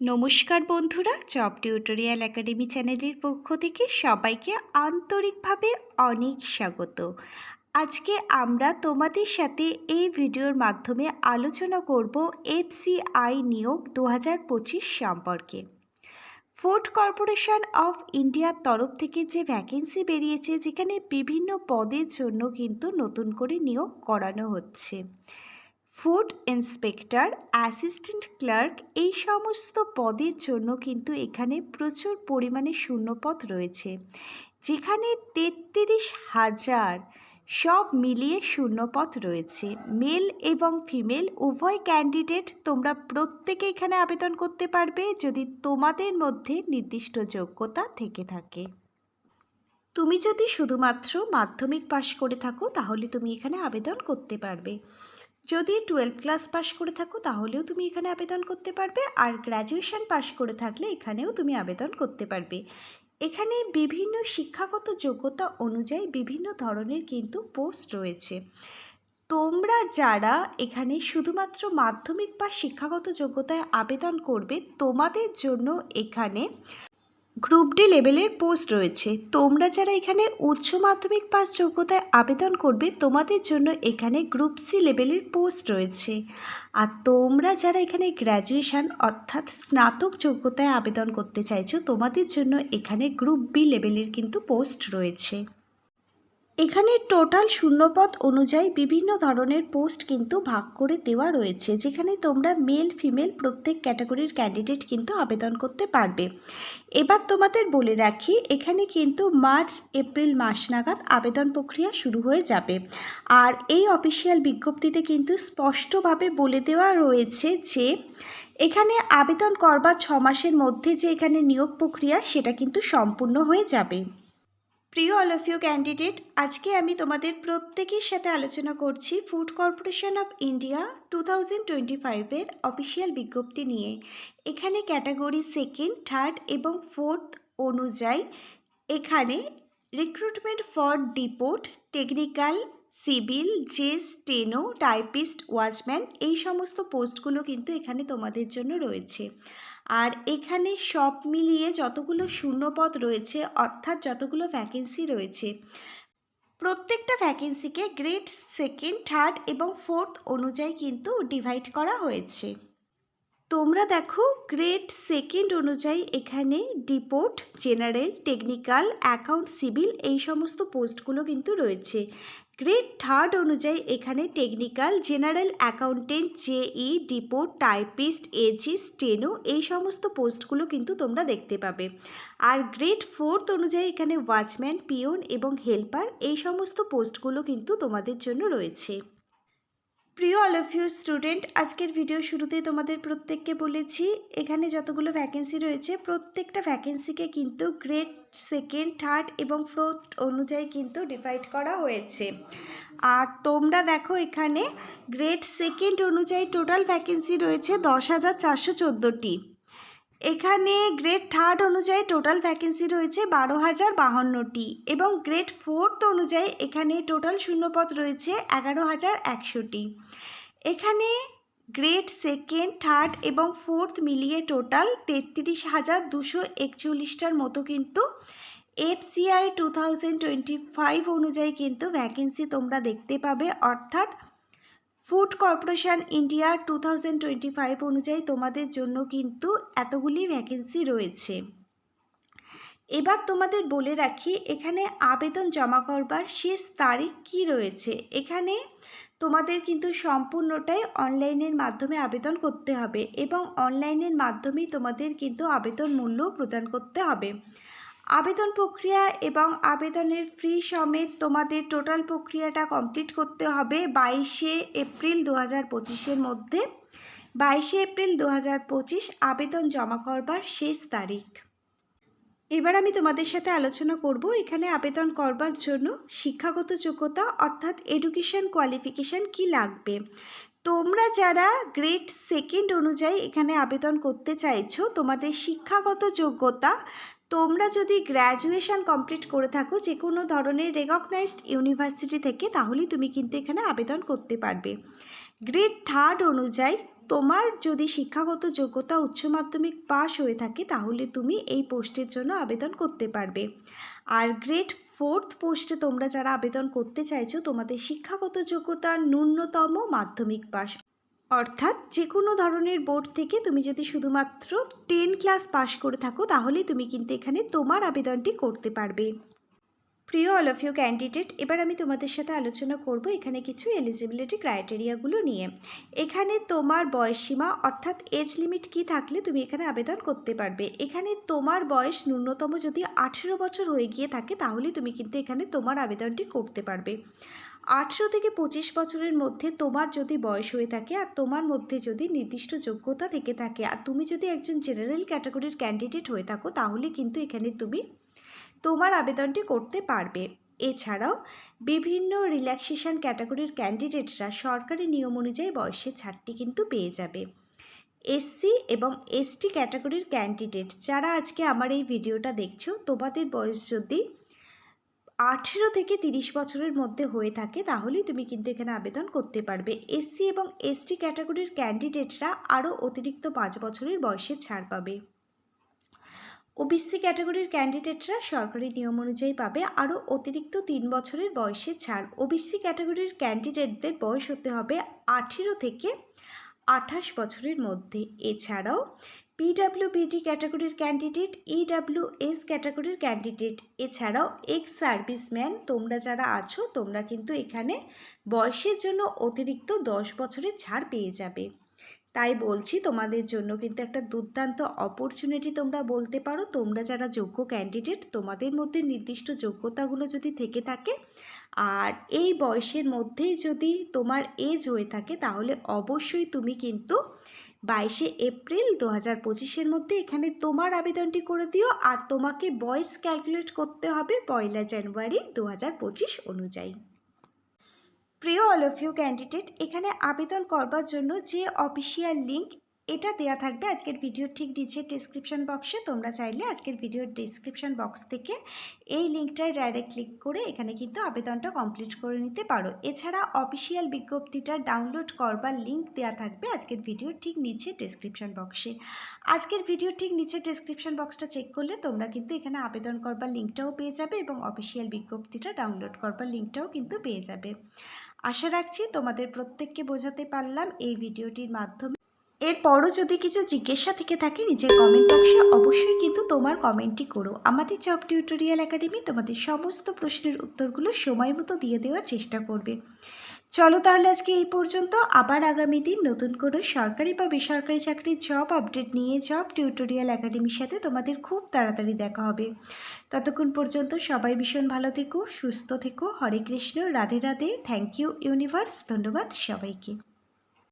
নমস্কার বন্ধুরা job tutorial academy চ্যানেলের পক্ষ থেকে সবাইকে আন্তরিকভাবে অনেক স্বাগত। আজকে আমরা তোমাদের সাথে এই ভিডিওর মাধ্যমে আলোচনা করব এফসিআই নিয়োগ দু সম্পর্কে। ফুড কর্পোরেশন অফ ইন্ডিয়ার তরফ থেকে যে ভ্যাকেন্সি বেরিয়েছে, যেখানে বিভিন্ন পদের জন্য কিন্তু নতুন করে নিয়োগ করানো হচ্ছে। ফুড ইন্সপেক্টর, অ্যাসিস্ট্যান্ট ক্লার্ক, এই সমস্ত পদের জন্য কিন্তু এখানে প্রচুর পরিমাণে শূন্যপদ রয়েছে। যেখানে তেত্রিশ হাজার সব মিলিয়ে শূন্যপথ রয়েছে। মেল এবং ফিমেল, উভয় ক্যান্ডিডেট তোমরা প্রত্যেকে এখানে আবেদন করতে পারবে যদি তোমাদের মধ্যে নির্দিষ্ট যোগ্যতা থেকে থাকে। তুমি যদি শুধুমাত্র মাধ্যমিক পাশ করে থাকো তাহলে তুমি এখানে আবেদন করতে পারবে। যদি টুয়েলভ ক্লাস পাশ করে থাকো, তাহলেও তুমি এখানে আবেদন করতে পারবে। আর গ্র্যাজুয়েশন পাশ করে থাকলে এখানেও তুমি আবেদন করতে পারবে। এখানে বিভিন্ন শিক্ষাগত যোগ্যতা অনুযায়ী বিভিন্ন ধরনের কিন্তু পোস্ট রয়েছে। তোমরা যারা এখানে শুধুমাত্র মাধ্যমিক বা শিক্ষাগত যোগ্যতায় আবেদন করবে, তোমাদের জন্য এখানে গ্রুপ ডি লেভেলের পোস্ট রয়েছে। তোমরা যারা এখানে উচ্চ মাধ্যমিক পাস যোগ্যতায় আবেদন করবে, তোমাদের জন্য এখানে গ্রুপ সি লেভেলের পোস্ট রয়েছে। আর তোমরা যারা এখানে গ্র্যাজুয়েশান অর্থাৎ স্নাতক যোগ্যতায় আবেদন করতে চাইছো, তোমাদের জন্য এখানে গ্রুপ বি লেভেলের কিন্তু পোস্ট রয়েছে। এখানে টোটাল শূন্যপদ অনুযায়ী বিভিন্ন ধরনের পোস্ট কিন্তু ভাগ করে দেওয়া রয়েছে, যেখানে তোমরা মেল, ফিমেল প্রত্যেক ক্যাটাগরির ক্যান্ডিডেট কিন্তু আবেদন করতে পারবে। এবার তোমাদের বলে রাখি, এখানে কিন্তু মার্চ, এপ্রিল মাস নাগাদ আবেদন প্রক্রিয়া শুরু হয়ে যাবে। আর এই অফিসিয়াল বিজ্ঞপ্তিতে কিন্তু স্পষ্টভাবে বলে দেওয়া রয়েছে যে, এখানে আবেদন করবার ছ মাসের মধ্যে যে এখানে নিয়োগ প্রক্রিয়া, সেটা কিন্তু সম্পূর্ণ হয়ে যাবে। প্রিয় অল অফ ইউ ক্যান্ডিডেট, আজকে আমি তোমাদের প্রত্যেকের সাথে আলোচনা করছি food corporation of India two thousand twenty ফাইভের অফিসিয়াল বিজ্ঞপ্তি নিয়ে। এখানে ক্যাটাগরি সেকেন্ড, থার্ড এবং ফোর্থ অনুযায়ী এখানে recruitment for depot, technical, civil, JS, টেনো, typist, watchman এই সমস্ত পোস্টগুলো কিন্তু এখানে তোমাদের জন্য রয়েছে। আর এখানে সব মিলিয়ে যতগুলো শূন্যপদ রয়েছে, অর্থাৎ যতগুলো ভ্যাকেন্সি রয়েছে, প্রত্যেকটা ভ্যাকেন্সিকে গ্রেড সেকেন্ড থার্ড এবং ফোর্থ অনুযায়ী কিন্তু ডিভাইড করা হয়েছে। তোমরা দেখো গ্রেড সেকেন্ড অনুযায়ী এখানে depot general technical account civil এই সমস্ত পোস্টগুলো কিন্তু রয়েছে। গ্রেড থার্ড অনুযায়ী এখানে technical general accountant JE depot typist AG steno এই সমস্ত পোস্টগুলো কিন্তু তোমরা দেখতে পাবে। আর গ্রেড ফোর্থ অনুযায়ী এখানে ওয়াচম্যান পিওন এবং হেল্পার এই সমস্ত পোস্টগুলো কিন্তু তোমাদের জন্য রয়েছে। প্রিয় অল অফ ইউ স্টুডেন্ট আজকের ভিডিও শুরুতেই তোমাদের প্রত্যেককে বলেছি, এখানে যতগুলো ভ্যাকেন্সি রয়েছে, প্রত্যেকটা ভ্যাকেন্সিকে কিন্তু গ্রেড সেকেন্ড থার্ড এবং ফোর্থ অনুযায়ী কিন্তু ডিভাইড করা হয়েছে। আর তোমরা দেখো এখানে গ্রেড সেকেন্ড অনুযায়ী টোটাল ভ্যাকেন্সি রয়েছে দশ হাজার চারশো চোদ্দোটি। এখানে গ্রেড থার্ড অনুযায়ী টোটাল ভ্যাকেন্সি রয়েছে বারো হাজার বাহান্নটি এবং গ্রেড ফোর্থ অনুযায়ী এখানে টোটাল শূন্যপদ রয়েছে এগারো হাজার একশোটি। এখানে গ্রেড সেকেন্ড থার্ড এবং ফোর্থ মিলিয়ে টোটাল তেত্রিশ হাজার দুশো একচল্লিশটার মতো কিন্তু FCI two thousand twenty five অনুযায়ী কিন্তু ভ্যাকেন্সি তোমরা দেখতে পাবে, অর্থাৎ food corporation India two thousand twenty five অনুযায়ী তোমাদের জন্য কিন্তু এতগুলি ভ্যাকেন্সি রয়েছে। এবার তোমাদের বলে রাখি, এখানে আবেদন জমা করবার শেষ তারিখ কি রয়েছে? এখানে তোমাদের কিন্তু সম্পূর্ণটাই অনলাইনের মাধ্যমে আবেদন করতে হবে এবং অনলাইনের মাধ্যমেই তোমাদের কিন্তু আবেদন মূল্য প্রদান করতে হবে। আবেদন প্রক্রিয়া এবং আবেদনের ফ্রি সমেত তোমাদের টোটাল প্রক্রিয়াটা কমপ্লিট করতে হবে বাইশে এপ্রিল দু হাজার পঁচিশের মধ্যে। বাইশে এপ্রিল দু হাজার পঁচিশ আবেদন জমা করবার শেষ তারিখ। এবার আমি তোমাদের সাথে আলোচনা করব এখানে আবেদন করবার জন্য শিক্ষাগত যোগ্যতা অর্থাৎ এডুকেশন কোয়ালিফিকেশান কি লাগবে। তোমরা যারা গ্রেড সেকেন্ড অনুযায়ী এখানে আবেদন করতে চাইছো, তোমাদের শিক্ষাগত যোগ্যতা তোমরা যদি গ্র্যাজুয়েশন কমপ্লিট করে থাকো যে কোনো ধরনের রেকগনাইজড ইউনিভার্সিটি থেকে তাহলেই তুমি কিন্তু এখানে আবেদন করতে পারবে। গ্রেড থার্ড অনুযায়ী তোমার যদি শিক্ষাগত যোগ্যতা উচ্চ মাধ্যমিক পাস হয়ে থাকে, তাহলে তুমি এই পোস্টের জন্য আবেদন করতে পারবে। আর গ্রেড ফোর্থ পোস্টে তোমরা যারা আবেদন করতে চাইছো, তোমাদের শিক্ষাগত যোগ্যতা ন্যূনতম মাধ্যমিক পাস অর্থাৎ যে কোনো ধরনের বোর্ড থেকে তুমি যদি শুধুমাত্র টেন ক্লাস পাশ করে থাকো তাহলে তুমি কিন্তু এখানে তোমার আবেদনটি করতে পারবে। প্রিয় অল অফ ইউ ক্যান্ডিডেট এবার আমি তোমাদের সাথে আলোচনা করব এখানে কিছু এলিজিবিলিটি ক্রাইটেরিয়াগুলো নিয়ে। এখানে তোমার বয়সসীমা অর্থাৎ এজ লিমিট কি থাকলে তুমি এখানে আবেদন করতে পারবে। এখানে তোমার বয়স ন্যূনতম যদি আঠেরো বছর হয়ে গিয়ে থাকে তাহলে তুমি কিন্তু এখানে তোমার আবেদনটি করতে পারবে। আঠেরো থেকে পঁচিশ বছরের মধ্যে তোমার যদি বয়স হয়ে থাকে আর তোমার মধ্যে যদি নির্দিষ্ট যোগ্যতা থেকে থাকে আর তুমি যদি একজন জেনারেল ক্যাটাগরির ক্যান্ডিডেট হয়ে থাকো, তাহলে কিন্তু এখানে তুমি তোমার আবেদনটি করতে পারবে। এছাড়াও বিভিন্ন রিল্যাক্সেশন ক্যাটাগরির ক্যান্ডিডেটরা সরকারি নিয়ম অনুযায়ী বয়সের ছাড়টি কিন্তু পেয়ে যাবে। এসসি এবং এসটি ক্যাটাগরির ক্যান্ডিডেট যারা আজকে আমার এই ভিডিওটা দেখছ, তোমাদের বয়স যদি আঠেরো থেকে তিরিশ বছরের মধ্যে হয়ে থাকে, তাহলেই তুমি কিন্তু এখানে আবেদন করতে পারবে। এসসি এবং এসটি ক্যাটাগরির ক্যান্ডিডেটরা আরও অতিরিক্ত পাঁচ বছরের বয়সে ছাড় পাবে। ওবিসি ক্যাটাগরির ক্যান্ডিডেটরা সরকারি নিয়ম অনুযায়ী পাবে, আরও অতিরিক্ত তিন বছরের বয়সে ছাড়। ওবিসি ক্যাটাগরির ক্যান্ডিডেটদের বয়স হতে হবে আঠেরো থেকে আঠাশ বছরের মধ্যে। এছাড়াও পিডাব্লিউবিডি ক্যাটাগরির ক্যান্ডিডেট ইডাব্লিউএস ক্যাটাগরির ক্যান্ডিডেট এছাড়াও এক্স সার্ভিসম্যান তোমরা যারা আছো, তোমরা কিন্তু এখানে বয়সের জন্য অতিরিক্ত দশ বছরের ছাড় পেয়ে যাবে। তাই বলছি, তোমাদের জন্য কিন্তু একটা দুর্দান্ত অপরচুনিটি তোমরা বলতে পারো। তোমরা যারা যোগ্য ক্যান্ডিডেট তোমাদের মধ্যে নির্দিষ্ট যোগ্যতাগুলো যদি থেকে থাকে, আর এই বয়সের মধ্যেই যদি তোমার এজ হয়ে থাকে, তাহলে অবশ্যই তুমি কিন্তু বাইশে এপ্রিল দু হাজার পঁচিশের মধ্যে এখানে তোমার আবেদনটি করে দিও আর তোমাকে বয়স ক্যালকুলেট করতে হবে পয়লা জানুয়ারি দু হাজার পঁচিশ অনুযায়ী। প্রিয় অল অফ ইউ ক্যান্ডিডেট, এখানে আবেদন করবার জন্য যে অফিসিয়াল লিঙ্ক এটা দেয়া থাকবে আজকের ভিডিওর ঠিক নিচে ডিসক্রিপশন বক্সে তোমরা চাইলে আজকের ভিডিওর ডিসক্রিপশন বক্স থেকে এই লিঙ্কটায় ডাইরেক্ট ক্লিক করে এখানে কিন্তু আবেদনটা কমপ্লিট করে নিতে পারো। এছাড়া অফিসিয়াল বিজ্ঞপ্তিটা ডাউনলোড করবার লিঙ্ক দেওয়া থাকবে আজকের ভিডিওর ঠিক নিচে ডিসক্রিপশন বক্সে আজকের ভিডিওর ঠিক নিচে ডিসক্রিপশন বক্সটা চেক করলে তোমরা কিন্তু এখানে আবেদন করবার লিঙ্কটাও পেয়ে যাবে এবং অফিসিয়াল বিজ্ঞপ্তিটা ডাউনলোড করবার লিঙ্কটাও কিন্তু পেয়ে যাবে। আশা রাখছি তোমাদের প্রত্যেককে বোঝাতে পারলাম। এই ভিডিওটির মাধ্যমে এরপরও যদি কিছু জিজ্ঞাসা থেকে থাকে, নিজের কমেন্ট বক্সে অবশ্যই কিন্তু তোমার কমেন্টটি করো। আমাদের জব টিউটোরিয়াল একাডেমি তোমাদের সমস্ত প্রশ্নের উত্তরগুলো সময় মতো দিয়ে দেওয়ার চেষ্টা করবে। চলো তাহলে আজকে এই পর্যন্ত। আবার আগামী দিন নতুন কোনো সরকারি বা বেসরকারি চাকরির জব আপডেট নিয়ে জব টিউটোরিয়াল একাডেমির সাথে তোমাদের খুব তাড়াতাড়ি দেখা হবে। ততক্ষণ পর্যন্ত সবাই ভীষণ ভালো থেকো, সুস্থ থেকো। Hare Krishna, Radhe Radhe. Thank you universe ধন্যবাদ সবাইকে।